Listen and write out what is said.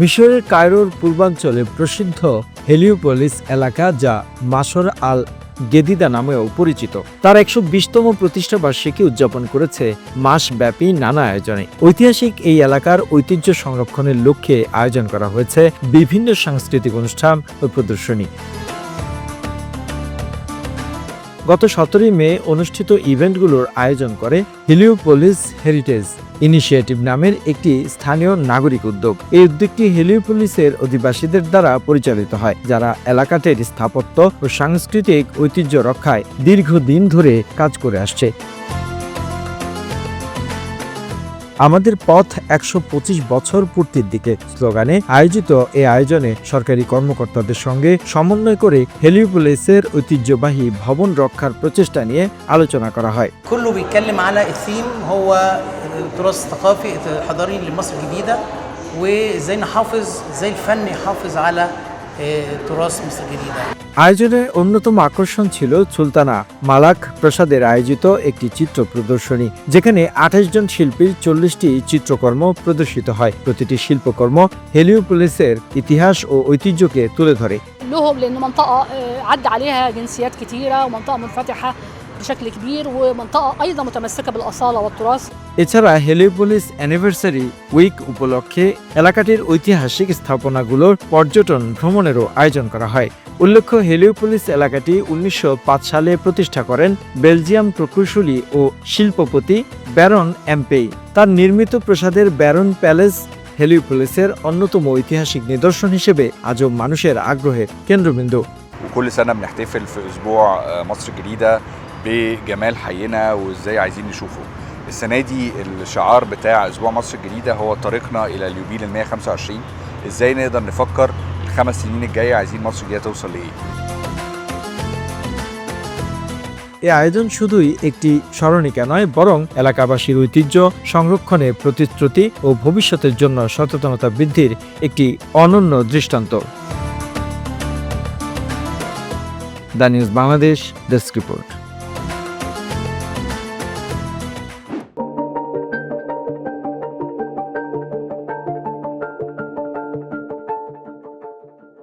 মিশরের কায়রোর পূর্বাঞ্চলে প্রসিদ্ধ হেলিওপলিস এলাকা যা মাসর আল গেদিদা নামেও পরিচিত। তার একশো বিশতম প্রতিষ্ঠা বার্ষিকী উদযাপন করেছে মাসব্যাপী নানা আয়োজনে। ঐতিহাসিক এই এলাকার ঐতিহ্য সংরক্ষণের লক্ষ্যে আয়োজন করা হয়েছে বিভিন্ন সাংস্কৃতিক অনুষ্ঠান ও প্রদর্শনী। গত সতেরোই মে অনুষ্ঠিত ইভেন্টগুলোর আয়োজন করে হিলিওপোলিস হেরিটেজ ইনিশিয়েটিভ নামের একটি স্থানীয় নাগরিক উদ্যোগ। এই উদ্যোগটি হেলিওপোলিসের অধিবাসীদের দ্বারা পরিচালিত হয়, যারা এলাকাটির স্থাপত্য ও সাংস্কৃতিক ঐতিহ্য রক্ষায় দীর্ঘদিন ধরে কাজ করে আসছে। আমাদের পথ একশো পঁচিশ বছর পূর্তির দিকে স্লোগানে আয়োজিত এই আয়োজনে সরকারি কর্মকর্তাদের সঙ্গে সমন্বয় করে হেলিওপোলিসের ঐতিহ্যবাহী ভবন রক্ষার প্রচেষ্টা নিয়ে আলোচনা করা হয় كله بيتكلم على الثيم هو التراث الثقافي الحضاري لمصر الجديدة وازاي نحافظ ازاي الفن يحافظ على آه، تراث مصر الجديدة আয়োজনের অন্যতম আকর্ষণ ছিল সুলতানা মালাক প্রসাদের আয়োজিত একটি চিত্র প্রদর্শনী যেখানে আঠাশ জন শিল্পীর চল্লিশটি চিত্রকর্ম প্রদর্শিত হয় প্রতিটি শিল্পকর্ম হেলিওপোলিসের ইতিহাস ও ঐতিহ্যকে তুলে ধরে لهم لان منطقه آه، عدى عليها جنسيات كتيره ومنطقه منفتحه بشكل كبير ومنطقه ايضا متمسكه بالاصاله والتراث এছাড়া হেলিওপোলিস অ্যানিভার্সারি উইক উপলক্ষে এলাকাটির ঐতিহাসিক স্থাপনাগুলোর পর্যটন ভ্রমণেরও আয়োজন করা হয় উল্লেখ্য হেলিওপোলিস এলাকাটি উনিশশো সালে প্রতিষ্ঠা করেন বেলজিয়াম প্রকৌশলী ও শিল্পপতি ব্যারন এমপেই তার নির্মিত প্রাসাদের ব্যারন প্যালেস হেলিওপোলিসের অন্যতম ঐতিহাসিক নিদর্শন হিসেবে আজও মানুষের আগ্রহের কেন্দ্রবিন্দু وكل سنة بنحتفل في أسبوع آه، مصر الجديدة بجمال حينا وإزاي عايزين نشوفه السنة دي الشعار بتاع أسبوع مصر الجديدة هو طريقنا إلى اليوبيل ال 125 إزاي نقدر نفكر الخمس سنين الجاية عايزين مصر الجديدة توصل لإيه এ আয়োজন শুধুই একটি স্মরণিকা নয় বরং এলাকাবাসীর ঐতিহ্য সংরক্ষণে প্রতিশ্রুতি ও ভবিষ্যতের জন্য সচেতনতা বৃদ্ধির একটি অনন্য দৃষ্টান্ত the news Bangladesh desk report